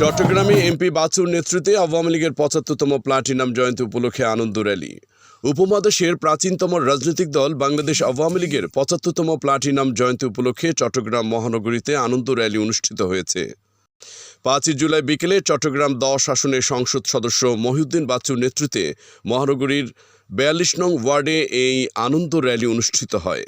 চট্টগ্রামে এমপি বাচুর নেতৃত্বে আওয়ামী লীগের পঁচাত্তরতম প্লাটিনাম জয়ন্তী উপলক্ষে আনন্দ র্যালি। উপমহাদেশের প্রাচীনতম রাজনৈতিক দল বাংলাদেশ আওয়ামী লীগের পঁচাত্তরতম প্লাটিনাম জয়ন্তী উপলক্ষে চট্টগ্রাম মহানগরীতে আনন্দ র্যালি অনুষ্ঠিত হয়েছে। পাঁচই জুলাই বিকেলে চট্টগ্রাম দশ আসনের সংসদ সদস্য মহিউদ্দিন বাচ্চুর নেতৃত্বে মহানগরীর বিয়াল্লিশ নং ওয়ার্ডে এই আনন্দ র্যালি অনুষ্ঠিত হয়।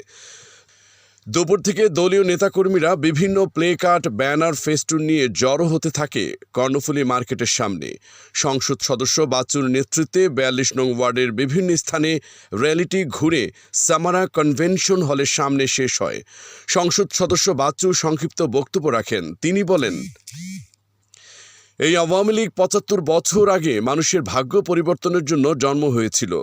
দুপুর থেকে দলীয় নেতাকর্মীরা বিভিন্ন প্লে কার্ড, ব্যানার, ফেস্টুন নিয়ে জড়ো হতে থাকে কর্ণফুলী মার্কেটের সামনে। সংসদ সদস্য বাচ্চুর নেতৃত্বে বিয়াল্লিশ নং ওয়ার্ডের বিভিন্ন স্থানে র্যালিটি ঘুরে সামারা কনভেনশন হলের সামনে শেষ হয়। সংসদ সদস্য বাচ্চু সংক্ষিপ্ত বক্তব্য রাখেন। তিনি বলেন, এই আওয়ামী লীগ পঁচাত্তর বছর আগে মানুষের ভাগ্য পরিবর্তনের জন্য জন্ম হয়েছিল।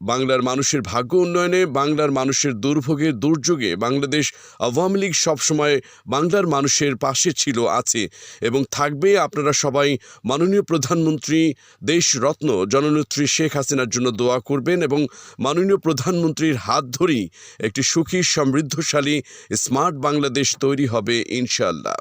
বাংলার মানুষের ভাগ্য উন্নয়নে, বাংলার মানুষের দুর্ভোগের দুর্যোগে বাংলাদেশ আওয়ামী লীগ সবসময় বাংলার মানুষের পাশে ছিল, আছে এবং থাকবে আপনারা সবাই মাননীয় প্রধানমন্ত্রী দেশরত্ন জননেত্রী শেখ হাসিনার জন্য দোয়া করবেন এবং মাননীয় প্রধানমন্ত্রীর হাত ধরেই একটি সুখী, সমৃদ্ধশালী, স্মার্ট বাংলাদেশ তৈরি হবে ইনশাআল্লাহ।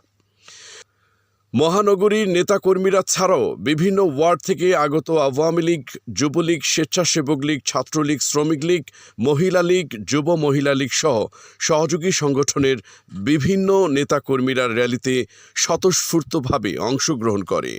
মহানগরীর নেতাকর্মীরা ছাড়াও বিভিন্ন ওয়ার্ড থেকে আগত আওয়ামী লীগ, যুবলীগ, স্বেচ্ছাসেবক লীগ, ছাত্রলীগ, শ্রমিক লীগ, মহিলা লীগ, যুব মহিলা লীগ সহ সহযোগী সংগঠনের বিভিন্ন নেতাকর্মীরা র্যালিতে স্বতঃস্ফূর্তভাবে অংশগ্রহণ করে।